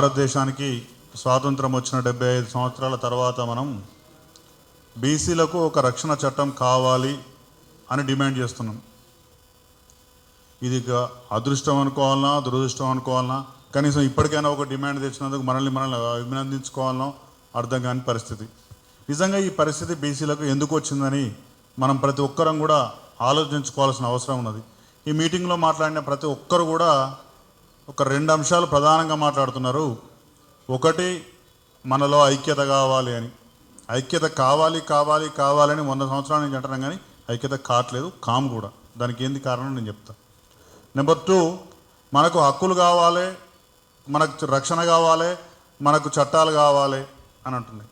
భారతదేశానికి స్వాతంత్రం వచ్చిన డెబ్బై ఐదు సంవత్సరాల తర్వాత మనం బీసీలకు ఒక రక్షణ చట్టం కావాలి అని డిమాండ్ చేస్తున్నాం. ఇది అదృష్టం అనుకోవాలన్నా దురదృష్టం అనుకోవాలన్నా కనీసం ఇప్పటికైనా ఒక డిమాండ్ తెచ్చినందుకు మనల్ని మనల్ని అభినందించుకోవాలనో అర్థం కాని పరిస్థితి. నిజంగా ఈ పరిస్థితి బీసీలకు ఎందుకు వచ్చిందని మనం ప్రతి ఒక్కరం కూడా ఆలోచించుకోవాల్సిన అవసరం ఉన్నది. ఈ మీటింగ్లో మాట్లాడిన ప్రతి ఒక్కరు కూడా ఒక రెండు అంశాలు ప్రధానంగా మాట్లాడుతున్నారు. ఒకటి మనలో ఐక్యత కావాలి అని. ఐక్యత కావాలి కావాలి కావాలని వంద సంవత్సరాల నుంచి అంటున్నాం కానీ ఐక్యత కావట్లేదు కామ్ కూడా. దానికి ఏంది కారణం నేను చెప్తా. నెంబర్ టూ మనకు హక్కులు కావాలి మనకు రక్షణ కావాలి మనకు చట్టాలు కావాలి అని అంటున్నాయి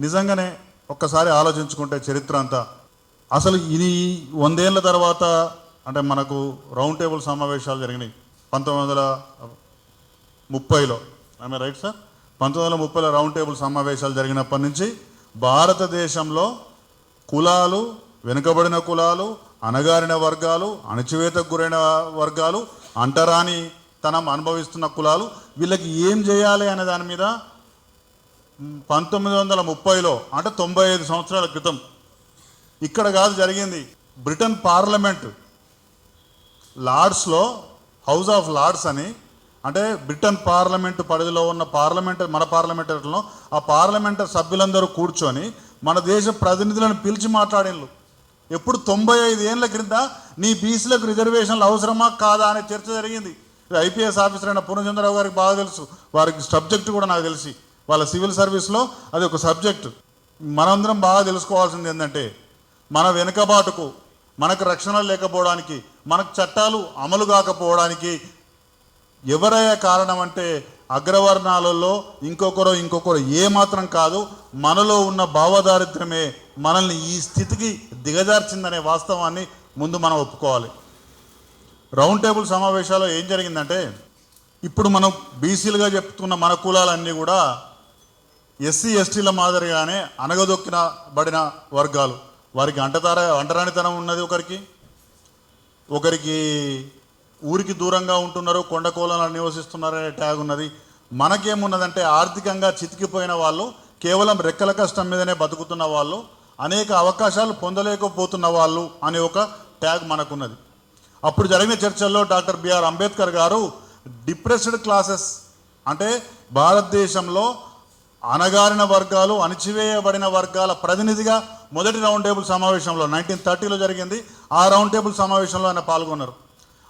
నిజంగానే ఒక్కసారి ఆలోచించుకుంటే చరిత్ర అంతా అసలు ఇది వందేళ్ళ తర్వాత అంటే మనకు రౌండ్ టేబుల్ సమావేశాలు జరిగినాయి. పంతొమ్మిది వందల ముప్పైలో. ఆమె రైట్ సార్ పంతొమ్మిది వందల ముప్పైలో రౌండ్ టేబుల్ సమావేశాలు జరిగినప్పటి నుంచి భారతదేశంలో కులాలు వెనుకబడిన కులాలు అణగారిన వర్గాలు అణచివేతకు గురైన వర్గాలు అంటరాని తనం అనుభవిస్తున్న కులాలు వీళ్ళకి ఏం చేయాలి అనే దాని మీద పంతొమ్మిది వందల ముప్పైలో అంటే తొంభై ఐదు సంవత్సరాల క్రితం ఇక్కడ కాదు జరిగింది బ్రిటన్ పార్లమెంట్ లార్డ్స్లో హౌస్ ఆఫ్ లార్డ్స్ అని అంటే బ్రిటన్ పార్లమెంటు పరిధిలో ఉన్న పార్లమెంట్ మన పార్లమెంటరీలో ఆ పార్లమెంట్ సభ్యులందరూ కూర్చొని మన దేశ ప్రతినిధులను పిలిచి మాట్లాడినలు ఎప్పుడు తొంభై ఐదు ఏళ్ళ క్రింద నీ బీసీలకు రిజర్వేషన్లు అవసరమా కాదా అనే చర్చ జరిగింది. ఐపీఎస్ ఆఫీసర్ అయిన పూర్ణచంద్రరావు గారికి బాగా తెలుసు. వారికి సబ్జెక్టు కూడా నాకు తెలిసి. వాళ్ళ సివిల్ సర్వీస్లో అది ఒక సబ్జెక్టు. మనందరం బాగా తెలుసుకోవాల్సింది ఏంటంటే మన వెనుకబాటుకు మనకు రక్షణ లేకపోవడానికి మనకు చట్టాలు అమలు కాకపోవడానికి ఎవరయ్యే కారణం అంటే అగ్రవర్ణాలలో ఇంకొకరు ఇంకొకరు ఏమాత్రం కాదు మనలో ఉన్న భావదారిద్ర్యమే మనల్ని ఈ స్థితికి దిగజార్చిందనే వాస్తవాన్ని ముందు మనం ఒప్పుకోవాలి. రౌండ్ టేబుల్ సమావేశాల్లో ఏం జరిగిందంటే ఇప్పుడు మనం బీసీలుగా చెప్తున్న మన కులాలన్నీ కూడా ఎస్సీ ఎస్టీల మాదిరిగానే అనగదొక్కిన బడిన వర్గాలు. వారికి అంటతార అంటరానితనం ఉన్నది ఒకరికి? ఒకరికి ఊరికి దూరంగా ఉంటున్నారు కొండకోలను నివసిస్తున్నారనే ట్యాగ్ ఉన్నది. మనకేమున్నదంటే ఆర్థికంగా చితికిపోయిన వాళ్ళు కేవలం రెక్కల కష్టం మీదనే బతుకుతున్న వాళ్ళు అనేక అవకాశాలు పొందలేకపోతున్న వాళ్ళు అనే ఒక ట్యాగ్ మనకున్నది. అప్పుడు జరిగిన చర్చల్లో డాక్టర్ బిఆర్ అంబేద్కర్ గారు డిప్రెస్డ్ క్లాసెస్ అంటే భారతదేశంలో అణగారిన వర్గాలు అణచివేయబడిన వర్గాల ప్రతినిధిగా మొదటి రౌండ్ టేబుల్ సమావేశంలో నైన్టీన్ థర్టీలో జరిగింది. ఆ రౌండ్ టేబుల్ సమావేశంలో ఆయన పాల్గొన్నారు.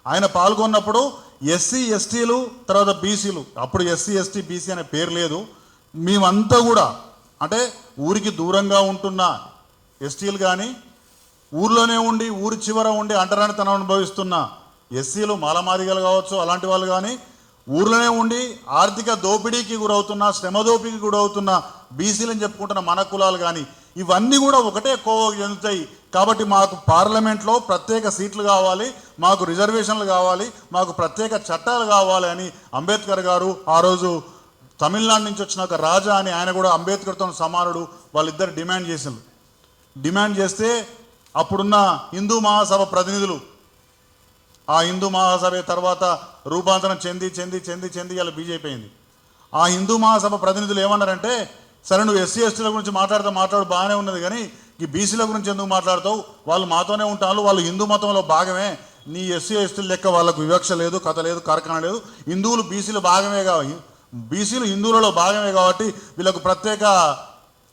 ఆయన పాల్గొన్నప్పుడు ఎస్సీ ఎస్టీలు తర్వాత బీసీలు. అప్పుడు ఎస్సీ ఎస్టీ బీసీ అనే పేరు లేదు. మేమంతా కూడా అంటే ఊరికి దూరంగా ఉంటున్న ఎస్టీలు కానీ ఊర్లోనే ఉండి ఊరి చివర ఉండి అంటరానితనం అనుభవిస్తున్న ఎస్సీలు మాలమాదిగలు కావచ్చు అలాంటి వాళ్ళు కానీ ఊర్లోనే ఉండి ఆర్థిక దోపిడీకి గురవుతున్న శ్రమ దోపిడీకి గురవుతున్న బీసీలని చెప్పుకుంటున్న మన కులాలు కానీ ఇవన్నీ కూడా ఒకటే కోవకు చెందుతాయి. కాబట్టి మాకు పార్లమెంట్లో ప్రత్యేక సీట్లు కావాలి మాకు రిజర్వేషన్లు కావాలి మాకు ప్రత్యేక చట్టాలు కావాలి అని అంబేద్కర్ గారు ఆ రోజు తమిళనాడు నుంచి వచ్చిన ఒక రాజా అని ఆయన కూడా అంబేద్కర్తో సమానుడు వాళ్ళిద్దరు డిమాండ్ చేసిండ్రు. డిమాండ్ చేస్తే అప్పుడున్న హిందూ మహాసభ ప్రతినిధులు ఆ హిందూ మహాసభ తర్వాత రూపాంతరం చెంది చెంది చెంది చెంది ఇలా బీజేపీ అయింది. ఆ హిందూ మహాసభ ప్రతినిధులు ఏమన్నారంటే సరే నువ్వు ఎస్సీ ఎస్టీల గురించి మాట్లాడితే మాట్లాడు బాగానే ఉన్నది కానీ ఈ బీసీల గురించి ఎందుకు మాట్లాడతావు? వాళ్ళు మాతోనే ఉంటారు వాళ్ళు హిందూ మతంలో భాగమే. నీ ఎస్సీ ఎస్టీల లెక్క వాళ్ళకు వివక్ష లేదు కథ లేదు కార్ఖాన లేదు. హిందువులు బీసీలు భాగమే కావాలి బీసీలు హిందువులలో భాగమే కాబట్టి వీళ్ళకు ప్రత్యేక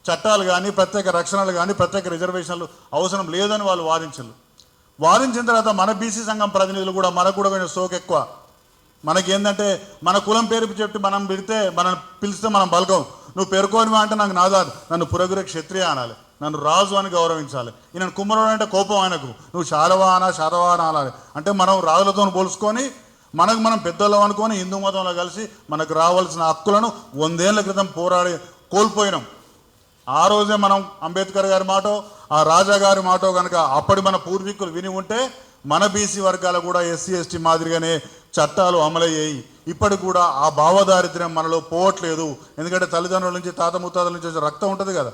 చట్టాలు కానీ ప్రత్యేక రక్షణలు కానీ ప్రత్యేక రిజర్వేషన్లు అవసరం లేదని వాళ్ళు వాదించారు. వాదించిన తర్వాత మన బీసీ సంఘం ప్రతినిధులు కూడా మనకు కూడా కొంచెం సోకు ఎక్కువ. మనకేంటంటే మన కులం పేరు చెప్పి మనం పెడితే మనం పిలిస్తే మనం బలకం నువ్వు పేర్కోనివా అంటే నాకు నాదాదు నన్ను పురగుర క్షత్రియ అనాలి. నన్ను రాజు అని గౌరవించాలి. ఈయన కుమ్మరుడు అంటే కోపం ఆయనకు. నువ్వు శారవానా అనా అనాలి. అంటే మనం రాజులతో పోల్చుకొని మనకు మనం పెద్దలు అనుకొని హిందూ మతంలో కలిసి మనకు రావాల్సిన హక్కులను వందేళ్ళ క్రితం పోరాడి కోల్పోయినాం. ఆ రోజే మనం అంబేద్కర్ గారి మాటో ఆ రాజా గారి మాటో కనుక అప్పటి మన పూర్వీకులు విని ఉంటే మన బీసీ వర్గాలు కూడా ఎస్సీ ఎస్టీ మాదిరిగానే చట్టాలు అమలయ్యాయి. ఇప్పటికి కూడా ఆ భావదారిద్ర్యం మనలో పోవట్లేదు. ఎందుకంటే తల్లిదండ్రుల నుంచి తాత ముత్తాతల నుంచి వచ్చే రక్తం ఉంటుంది కదా.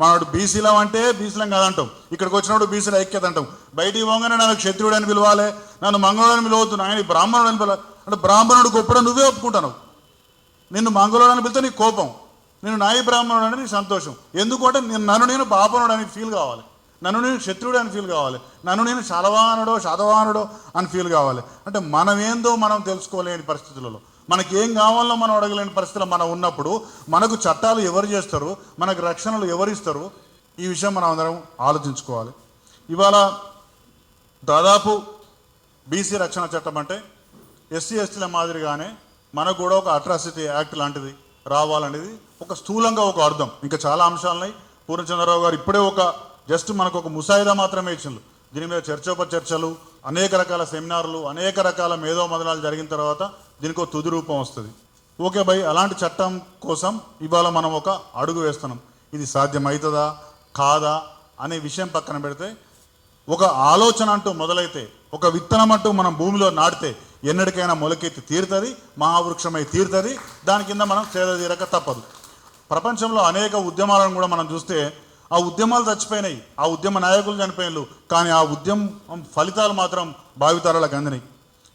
మనోడు బీసీలం అంటే బీసీలం కాదంటాం. ఇక్కడికి వచ్చినప్పుడు బీసీల ఐక్యత అంటాం. బయటికి పోగానే నన్ను క్షత్రియుడు అని పిలవాలి నన్ను మంగళుడు అని పిలవద్దు ఆయన బ్రాహ్మణుడు అని పిలవాలి అంటే బ్రాహ్మణుడు గొప్పడం నువ్వే ఒప్పుకుంటావు నిన్ను మంగళవాడు అని పిలిస్తే నీకు కోపం. నేను నాయ బ్రాహ్మణుడు అని నీకు సంతోషం. ఎందుకంటే నేను నన్ను నేను పాపనుడు అని ఫీల్ కావాలి. నన్ను నేను శత్రుడు అని ఫీల్ కావాలి. నన్ను నేను శలవానుడో శతవానుడో అని ఫీల్ కావాలి. అంటే మనం ఏందో మనం తెలుసుకోలేని పరిస్థితులలో. మనకి ఏం కావాలో మనం అడగలేని పరిస్థితుల్లో మనం ఉన్నప్పుడు మనకు చట్టాలు ఎవరు చేస్తారు మనకు రక్షణలు ఎవరు ఇస్తారు ఈ విషయం మనం అందరం ఆలోచించుకోవాలి. ఇవాళ దాదాపు బీసీ రక్షణ చట్టం అంటే ఎస్సీ ఎస్టీల మాదిరిగానే మనకు కూడా ఒక అట్రాసిటీ యాక్ట్ లాంటిది రావాలనేది ఒక స్థూలంగా ఒక అర్థం. ఇంకా చాలా అంశాలున్నాయి. పూర్ణచంద్రరావు గారు ఇప్పుడే ఒక జస్ట్ మనకు ఒక ముసాయిదా మాత్రమే ఇచ్చిండ్రు దీని మీద చర్చోప చర్చలు అనేక రకాల సెమినార్లు అనేక రకాల మేధో మదనాలు జరిగిన తర్వాత దీనికి ఒక తుది రూపం వస్తుంది. ఓకే భయ్ అలాంటి చట్టం కోసం ఇవాళ మనం ఒక అడుగు వేస్తున్నాం. ఇది సాధ్యమవుతుందా కాదా? అనే విషయం పక్కన పెడితే ఒక ఆలోచన అంటూ మొదలైతే ఒక విత్తనం అంటూ మనం భూమిలో నాటితే ఎన్నటికైనా మొలకెత్తి తీరుతుంది మహావృక్షమై తీరుతుంది దాని కింద మనం సేద తీరక తప్పదు. ప్రపంచంలో అనేక ఉద్యమాలను కూడా మనం చూస్తే ఆ ఉద్యమాలు చచ్చిపోయినాయి ఆ ఉద్యమ నాయకులు చనిపోయినారు కానీ ఆ ఉద్యమం ఫలితాలు మాత్రం భావితరాలకు అందినాయి.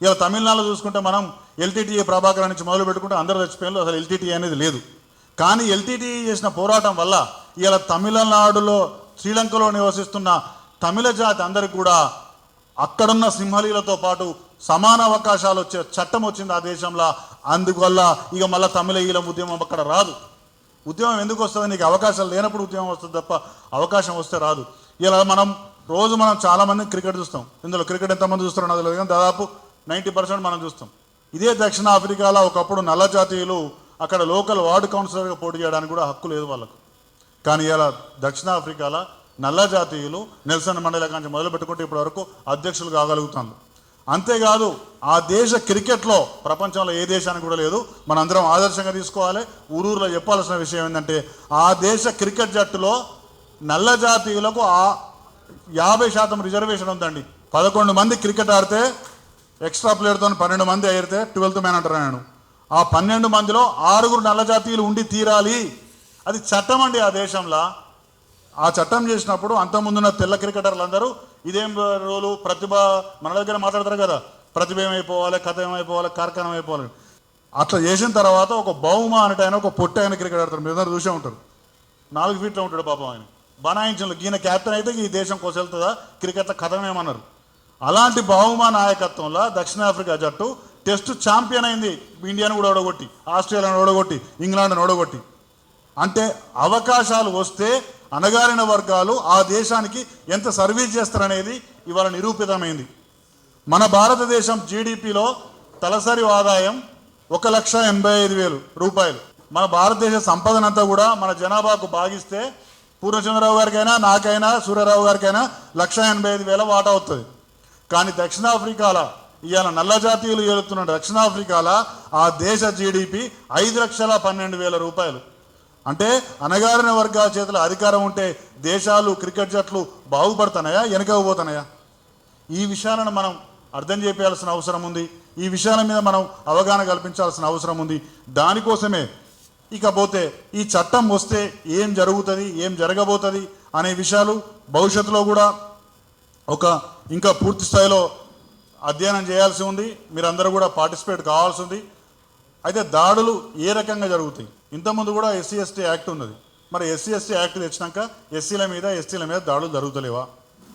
ఇలా తమిళనాడులో చూసుకుంటే మనం ఎల్టీటీఏ ప్రభాకర్ నుంచి మొదలు పెట్టుకుంటే అందరూ చచ్చిపోయినారు అసలు ఎల్టీటీ అనేది లేదు. కానీ ఎల్టీటీఈ చేసిన పోరాటం వల్ల ఇలా తమిళనాడులో శ్రీలంకలో నివసిస్తున్న తమిళ జాతి అందరికి కూడా అక్కడున్న సింహలీలతో పాటు సమాన అవకాశాలు వచ్చే చట్టం వచ్చింది ఆ దేశంలో. అందువల్ల ఇక మళ్ళీ తమిళ ఈల ఉద్యమం అక్కడ రాదు. ఉద్యమం ఎందుకు వస్తుంది నీకు అవకాశాలు లేనప్పుడు ఉద్యమం వస్తుంది తప్ప అవకాశం వస్తే రాదు. ఇలా మనం రోజు మనం చాలామంది క్రికెట్ చూస్తాం. ఇందులో క్రికెట్ ఎంతమంది చూస్తారో నాకు తెలియదు కానీ దాదాపు నైంటీ పర్సెంట్ మనం చూస్తాం. ఇదే దక్షిణ ఆఫ్రికాలో ఒకప్పుడు నల్ల జాతీయులు అక్కడ లోకల్ వార్డు కౌన్సిలర్గా పోటీ చేయడానికి కూడా హక్కు లేదు వాళ్ళకు. కానీ ఇలా దక్షిణాఫ్రికాలో నల్ల జాతీయులు నెల్సన్ మండల కాంచి మొదలు పెట్టుకుంటే ఇప్పటి వరకు అధ్యక్షులు కాగలుగుతాను అంతేకాదు ఆ దేశ క్రికెట్లో ప్రపంచంలో ఏ దేశానికి కూడా లేదు. మనందరం ఆదర్శంగా తీసుకోవాలి. ఊరూరులో చెప్పాల్సిన విషయం ఏంటంటే ఆ దేశ క్రికెట్ జట్టులో నల్ల జాతీయులకు ఆ యాభై శాతం రిజర్వేషన్ ఉందండి. పదకొండు మంది క్రికెట్ ఆడితే ఎక్స్ట్రా ప్లేయర్తో పన్నెండు మంది అయితే ట్వెల్త్ మ్యాన్ అంటారు నేను ఆ పన్నెండు మందిలో ఆరుగురు నల్ల జాతీయులు ఉండి తీరాలి. అది చట్టం అండి ఆ దేశంలో. ఆ చట్టం చేసినప్పుడు అంతకుముందున్న తెల్ల క్రికెటర్లు అందరూ ఇదేం రోలు? ప్రతిభ మన దగ్గర మాట్లాడతారు కదా. ప్రతిభ ఏమైపోవాలి? కథ ఏమైపోవాలి? కార్ఖానం అయిపోవాలి అట్లా చేసిన తర్వాత ఒక బహుమ అనేట ఆయన ఒక పొట్టి ఆయన క్రికెట్ ఆడతారు. మీరు అందరూ చూసే ఉంటారు. నాలుగు ఫీట్లో ఉంటాడు పాపం ఆయన. బనాయించిన ఈయన క్యాప్టెన్ అయితే ఈ దేశం కోసెళ్తుందా? క్రికెట్లో కథమేమన్నారు. అలాంటి బహుమా నాయకత్వంలో దక్షిణాఫ్రికా జట్టు టెస్ట్ ఛాంపియన్ అయింది. ఇండియాను కూడా ఓడగొట్టి ఆస్ట్రేలియాను ఓడగొట్టి ఇంగ్లాండ్ను ఓడగొట్టి. అంటే అవకాశాలు వస్తే అణగారిన వర్గాలు ఆ దేశానికి ఎంత సర్వీస్ చేస్తారనేది ఇవాళ నిరూపితమైంది. మన భారతదేశం జీడిపిలో తలసరి ఆదాయం ఒక లక్ష ఎనభై ఐదు వేలు రూపాయలు. మన భారతదేశ సంపదనంతా కూడా మన జనాభాకు భాగిస్తే పూర్ణచంద్రరావు గారికైనా నాకైనా సూర్యరావు గారికైనా లక్ష ఎనభై ఐదు వేల వాటా అవుతుంది కానీ దక్షిణాఫ్రికాల ఇవాళ నల్ల జాతీయులు ఏలుతున్న దక్షిణాఫ్రికాల ఆ దేశ జీడిపి ఐదు లక్షల పన్నెండు వేల రూపాయలు. అంటే అనగారిన వర్గాల చేతిలో అధికారం ఉంటే దేశాలు క్రికెట్ జట్లు బాగుపడుతున్నాయా వెనకపోతున్నాయా ఈ విషయాలను మనం అర్థం చేయాల్సిన అవసరం ఉంది. ఈ విషయాల మీద మనం అవగాహన కల్పించాల్సిన అవసరం ఉంది. దానికోసమే ఇకపోతే ఈ చట్టం వస్తే ఏం జరుగుతుంది ఏం జరగబోతుంది అనే విషయాలు భవిష్యత్తులో కూడా ఒక ఇంకా పూర్తి స్థాయిలో అధ్యయనం చేయాల్సి ఉంది. మీరందరూ కూడా పార్టిసిపేట్ కావాల్సి ఉంది. అయితే దాడులు ఏ రకంగా జరుగుతాయి? ఇంతకుముందు కూడా ఎస్సీ ఎస్టీ యాక్ట్ ఉన్నది. మరి ఎస్సీ ఎస్టీ యాక్ట్ తెచ్చినాక ఎస్సీల మీద ఎస్టీల మీద దాడులు జరుగుతలేవా?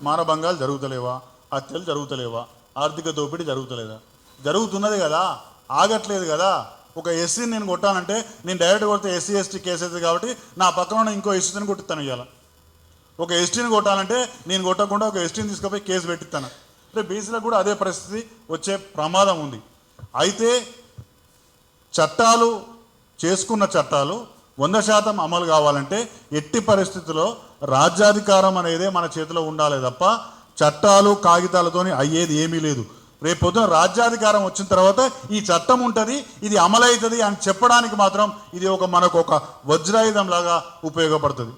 మానభంగాలు జరుగుతలేవా? హత్యలు జరుగుతలేవా? ఆర్థిక దోపిడీ జరుగుతలేదా? జరుగుతున్నది కదా ఆగట్లేదు కదా. ఒక ఎస్సీని నేను కొట్టానంటే నేను డైరెక్ట్ కొడితే ఎస్సీ ఎస్టీ కేసు అవుతుంది కాబట్టి నా పక్కన ఉన్న ఇంకో ఎస్టీని కొట్టిస్తాను ఇవాళ ఒక ఎస్టీని కొట్టాలంటే నేను కొట్టకుండా ఒక ఎస్టీని తీసుకుపోయి కేసు పెట్టిస్తాను. రేపు బీసీలకు కూడా అదే పరిస్థితి వచ్చే ప్రమాదం ఉంది. అయితే చట్టాలు చేసుకున్న చట్టాలు వంద శాతం అమలు కావాలంటే ఎట్టి పరిస్థితుల్లో రాజ్యాధికారం అనేదే మన చేతిలో ఉండాలి తప్ప చట్టాలు కాగితాలతోని అయ్యేది ఏమీ లేదు. రేపు పొద్దున రాజ్యాధికారం వచ్చిన తర్వాత ఈ చట్టం ఉంటుంది ఇది అమలవుతుంది అని చెప్పడానికి మాత్రం ఇది ఒక మనకు ఒక వజ్రాయుధం లాగా ఉపయోగపడుతుంది.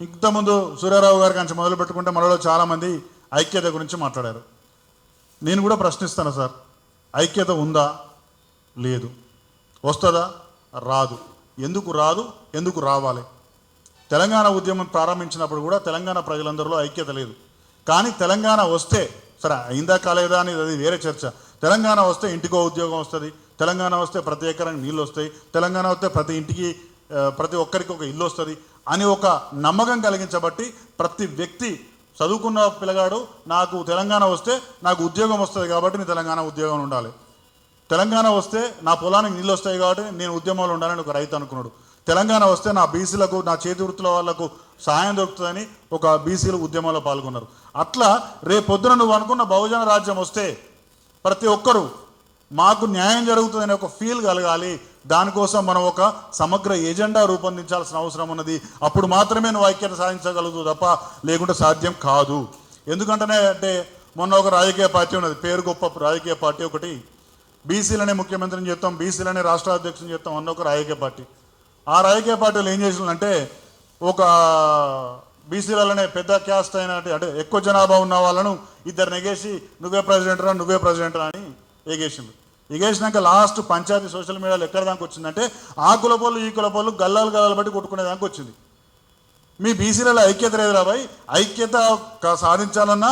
ఇంతకుముందు సూర్యారావు గారి నుంచి మొదలు పెట్టుకుంటే మనలో చాలామంది ఐక్యత గురించి మాట్లాడారు. నేను కూడా ప్రశ్నిస్తాను సార్ ఐక్యత ఉందా? లేదు. వస్తుందా? రాదు. ఎందుకు రాదు? ఎందుకు రావాలి? తెలంగాణ ఉద్యమం ప్రారంభించినప్పుడు కూడా తెలంగాణ ప్రజలందరిలో ఐక్యత లేదు. కానీ తెలంగాణ వస్తే సరే అయిందా కాలేదా అనేది అది వేరే చర్చ. తెలంగాణ వస్తే ఇంటికో ఉద్యోగం వస్తుంది. తెలంగాణ వస్తే ప్రతి ఎకరానికి నీళ్ళు వస్తాయి. తెలంగాణ వస్తే ప్రతి ఇంటికి ప్రతి ఒక్కరికి ఒక ఇల్లు వస్తుంది అని ఒక నమ్మకం కలిగించబట్టి ప్రతి వ్యక్తి చదువుకున్న పిల్లగాడు నాకు తెలంగాణ వస్తే నాకు ఉద్యోగం వస్తుంది కాబట్టి నేను తెలంగాణ ఉద్యోగం ఉండాలి. తెలంగాణ వస్తే నా పొలానికి నీళ్ళు వస్తాయి కాబట్టి నేను ఉద్యమంలో ఉండాలని ఒక రైతు అనుకున్నాడు. తెలంగాణ వస్తే నా బీసీలకు నా చేతి వృత్తుల వాళ్ళకు సహాయం దొరుకుతుందని ఒక బీసీలు ఉద్యమంలో పాల్గొన్నారు. అట్లా రేపు పొద్దున నువ్వు అనుకున్న బహుజన రాజ్యం వస్తే ప్రతి ఒక్కరూ మాకు న్యాయం జరుగుతుందనే ఒక ఫీల్ కలగాలి. దానికోసం మనం ఒక సమగ్ర ఎజెండా రూపొందించాల్సిన అవసరం ఉన్నది. అప్పుడు మాత్రమే నువ్వు ఐక్యత సాధించగలదు తప్ప లేకుంటే సాధ్యం కాదు. ఎందుకంటేనే అంటే మొన్న ఒక రాజకీయ పార్టీ ఉన్నది. పేరు గొప్ప రాజకీయ పార్టీ ఒకటి బీసీలనే ముఖ్యమంత్రిని చెప్తాం బీసీలనే రాష్ట్ర అధ్యక్షుని చెప్తాం అన్న ఒక రాజకీయ పార్టీ. ఆ రాజకీయ పార్టీలు ఏం చేసిందంటే ఒక బీసీలనే పెద్ద క్యాస్ట్ అయిన అంటే ఎక్కువ జనాభా ఉన్న వాళ్ళను ఇద్దరు నెగేసి నువ్వే ప్రెసిడెంట్ రా నువ్వే ప్రెసిడెంట్ రా అని ఎగేసింది ఎగేసినాక లాస్ట్ పంచాయతీ సోషల్ మీడియాలో ఎక్కడ దానికి వచ్చిందంటే ఆ కులపోళ్ళు ఈ కులపోళ్ళు గల్లాలు గల్లాలు బట్టి కొట్టుకునే దానికి వచ్చింది. మీ బీసీలలో ఐక్యత లేదు రాబాయ్ ఐక్యత సాధించాలన్నా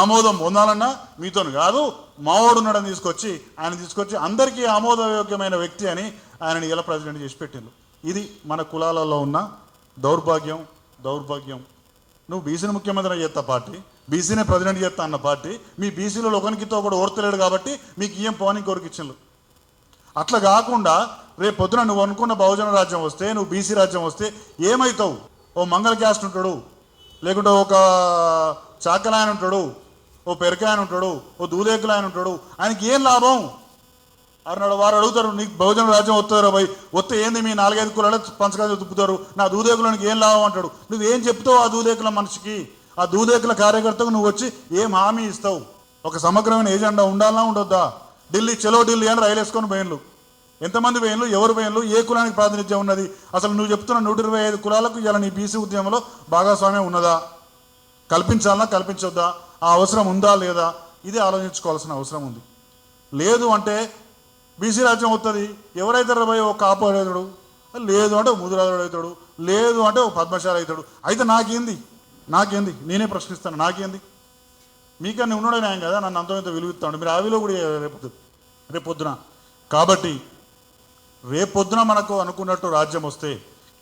ఆమోదం పొందాలన్నా మీతో కాదు మావోడు ఉన్నాడని తీసుకొచ్చి ఆయన తీసుకొచ్చి అందరికీ ఆమోదయోగ్యమైన వ్యక్తి అని ఆయనని ఇలా ప్రెసిడెంట్ చేసి పెట్టిండు ఇది మన కులాలలో ఉన్న దౌర్భాగ్యం దౌర్భాగ్యం. నువ్వు బీసీని ముఖ్యమంత్రి చేస్తా పార్టీ బీసీనే ప్రెసిడెంట్ చేస్తా అన్న పార్టీ మీ బీసీలో ఒకరికితో కూడా ఓర్తలేడు కాబట్టి మీకు ఏం పోనీ కోరికిచ్చిండ్రు అట్లా కాకుండా రేపు పొద్దున నువ్వు అనుకున్న బహుజన రాజ్యం వస్తే నువ్వు బీసీ రాజ్యం వస్తే ఏమవుతావు ఓ మంగళ క్యాస్ట్ ఉంటాడు లేకుంటే ఒక చాకలాయన ఉంటాడు ఓ పెరకాయన ఉంటాడు ఓ దూదేకులాయన ఉంటాడు ఆయనకి ఏం లాభం? అన్నాడు వారు అడుగుతారు నీకు బహుజన రాజ్యం వస్తారా భయ్ వస్తే ఏంది మీ నాలుగైదు కులాలు పంచకాయ దుప్పుతారు నా దూదేకులనికి ఏం లాభం అంటాడు? నువ్వు ఏం చెప్తావు ఆ దూదేకుల మనిషికి? ఆ దూదేకుల కార్యకర్తకు నువ్వు వచ్చి ఏం హామీ ఇస్తావు? ఒక సమగ్రమైన ఏజెండా ఉండాలా ఉండొద్దా? ఢిల్లీ చలో ఢిల్లీ అని రైలు వేసుకొని పోయినలు ఎంతమంది వేయంలు ఎవరు వేయంలు ఏ కులానికి ప్రాతినిధ్యం ఉన్నది? అసలు నువ్వు చెప్తున్న నూట ఇరవై ఐదు కులాలకు ఇలా నీ బీసీ ఉద్యమంలో భాగస్వామ్యం ఉన్నదా? కల్పించాలన్నా కల్పించొద్దా? ఆ అవసరం ఉందా లేదా? ఇది ఆలోచించుకోవాల్సిన అవసరం ఉంది. లేదు అంటే బీసీ రాజ్యం వస్తుంది ఎవరైతే పోయి ఒక కాపు లేదు అంటే ఒక ముదురాజుడు అవుతాడు లేదు అంటే ఒక పద్మశాలి అవుతాడు అయితే నాకేంది? నాకేంది? నేనే ప్రశ్నిస్తాను నాకేంది? మీకన్నా ఉన్నాడే న్యాయం కదా? నన్ను అంత విలువిస్తాడు. మీరు ఆవిలో కూడా రేపు రేపు పొద్దున. కాబట్టి రేపొద్దున మనకు అనుకున్నట్టు రాజ్యం వస్తే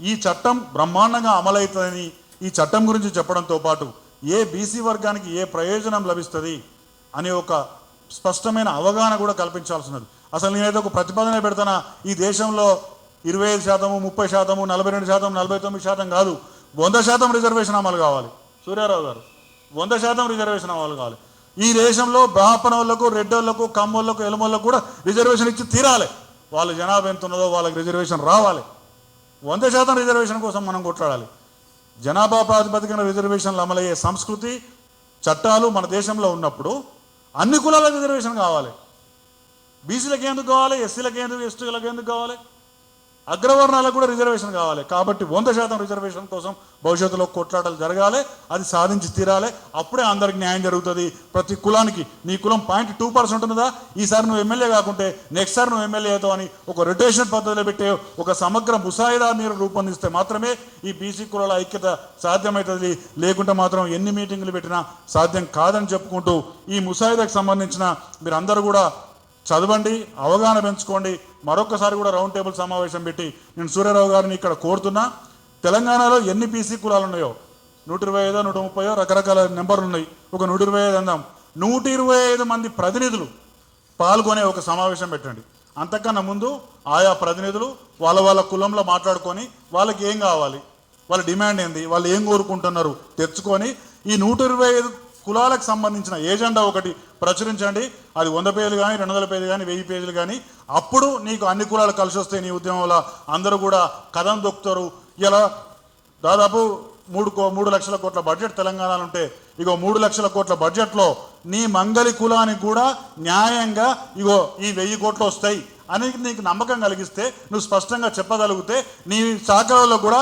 ఈ చట్టం బ్రహ్మాండంగా అమలవుతుందని ఈ చట్టం గురించి చెప్పడంతో పాటు ఏ బీసీ వర్గానికి ఏ ప్రయోజనం లభిస్తుంది అనే ఒక స్పష్టమైన అవగాహన కూడా కల్పించాల్సినది. అసలు నేనైతే ఒక ప్రతిపాదన పెడతానా? ఈ దేశంలో ఇరవై ఐదు శాతము ముప్పై శాతము నలభై రెండు శాతం నలభై తొమ్మిది శాతం కాదు. వంద శాతం రిజర్వేషన్ అమలు కావాలి. సూర్యారావు గారు వంద శాతం రిజర్వేషన్ అమలు కావాలి. ఈ దేశంలో బ్రాహ్మణులకు రెడ్డోళ్ళకు కమ్మోళ్ళకు ఎలమోళ్ళకు కూడా రిజర్వేషన్ ఇచ్చి తీరాలి. వాళ్ళ జనాభా ఎంత ఉన్నదో వాళ్ళకి రిజర్వేషన్ రావాలి. వంద శాతం రిజర్వేషన్ కోసం మనం కొట్లాడాలి. జనాభా ప్రాతిపదికన రిజర్వేషన్లు అమలయ్యే సంస్కృతి చట్టాలు మన దేశంలో ఉన్నప్పుడు అన్ని కులాల రిజర్వేషన్ కావాలి. బీసీలకు ఎందుకు కావాలి? ఎస్సీలకు ఎందుకు? ఎస్టీలకు ఎందుకు కావాలి? అగ్రవర్ణాలకు కూడా రిజర్వేషన్ కావాలి. కాబట్టి వంద శాతం రిజర్వేషన్ కోసం భవిష్యత్తులో కొట్లాటలు జరగాలి అది సాధించి తీరాలి. అప్పుడే అందరికి న్యాయం జరుగుతుంది. ప్రతి కులానికి నీ కులం పాయింట్ టూ పర్సెంట్ ఉన్నదా? ఈసారి నువ్వు ఎమ్మెల్యే కాకుంటే నెక్స్ట్ సారి నువ్వు ఎమ్మెల్యే అవుతావు అని ఒక రొటేషన్ పద్ధతిలో పెట్టే ఒక సమగ్ర ముసాయిదా మీరు రూపొందిస్తే మాత్రమే ఈ బీసీ కులాల ఐక్యత సాధ్యమవుతుంది. లేకుంటే మాత్రం ఎన్ని మీటింగులు పెట్టినా సాధ్యం కాదని చెప్పుకుంటూ ఈ ముసాయిదాకు సంబంధించిన మీరందరూ కూడా చదవండి అవగాహన పెంచుకోండి. మరొకసారి కూడా రౌండ్ టేబుల్ సమావేశం పెట్టి నేను సూర్యారావు గారిని ఇక్కడ కోరుతున్నా. తెలంగాణలో ఎన్ని పీసీ కులాలు ఉన్నాయో నూట ఇరవై ఐదో నూట ముప్పయో రకరకాల నెంబర్లు ఉన్నాయి ఒక నూట ఇరవై ఐదు అందాం. నూట ఇరవై ఐదు మంది ప్రతినిధులు పాల్గొనే ఒక సమావేశం పెట్టండి. అంతకన్నా ముందు ఆయా ప్రతినిధులు వాళ్ళ వాళ్ళ కులంలో మాట్లాడుకొని వాళ్ళకి ఏం కావాలి? వాళ్ళ డిమాండ్ ఏంది? వాళ్ళు ఏం కోరుకుంటున్నారు? తెచ్చుకొని ఈ నూట ఇరవై ఐదు కులాలకు సంబంధించిన ఏజెండా ఒకటి ప్రచురించండి. అది వంద పేజీలు కానీ రెండు వందల పేజీలు కానీ వెయ్యి పేజీలు కానీ అప్పుడు నీకు అన్ని కులాలు కలిసి వస్తే నీ ఉద్యమంలో అందరూ కూడా కథం దొక్కుతారు. ఇలా దాదాపు మూడు కో మూడు లక్షల కోట్ల బడ్జెట్ తెలంగాణలో ఉంటే ఇగో మూడు లక్షల కోట్ల బడ్జెట్లో నీ మంగలి కులానికి కూడా న్యాయంగా ఇగో ఈ వెయ్యి కోట్లు వస్తాయి. అని నీకు నమ్మకం కలిగిస్తే నువ్వు స్పష్టంగా చెప్పగలిగితే నీ శాఖలలో కూడా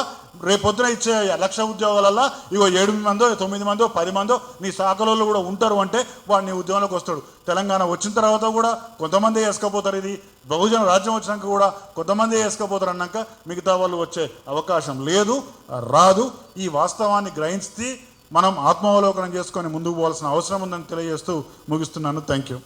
రేపొద్దున ఇచ్చే లక్ష ఉద్యోగాలలో ఇగో ఏడు మందో తొమ్మిది మందో పది మందో నీ శాఖలలో కూడా ఉంటారు అంటే వాడు నీ ఉద్యోగంలోకి వస్తాడు. తెలంగాణ వచ్చిన తర్వాత కూడా కొంతమంది వేసుకపోతారు ఇది. బహుజన రాజ్యం వచ్చినాక కూడా కొంతమంది వేసుకపోతారు అన్నాక మిగతా వాళ్ళు వచ్చే అవకాశం లేదు రాదు. ఈ వాస్తవాన్ని గ్రహించి మనం ఆత్మావలోకనం చేసుకొని ముందుకు పోవాల్సిన అవసరం ఉందని తెలియజేస్తూ ముగిస్తున్నాను. Thank you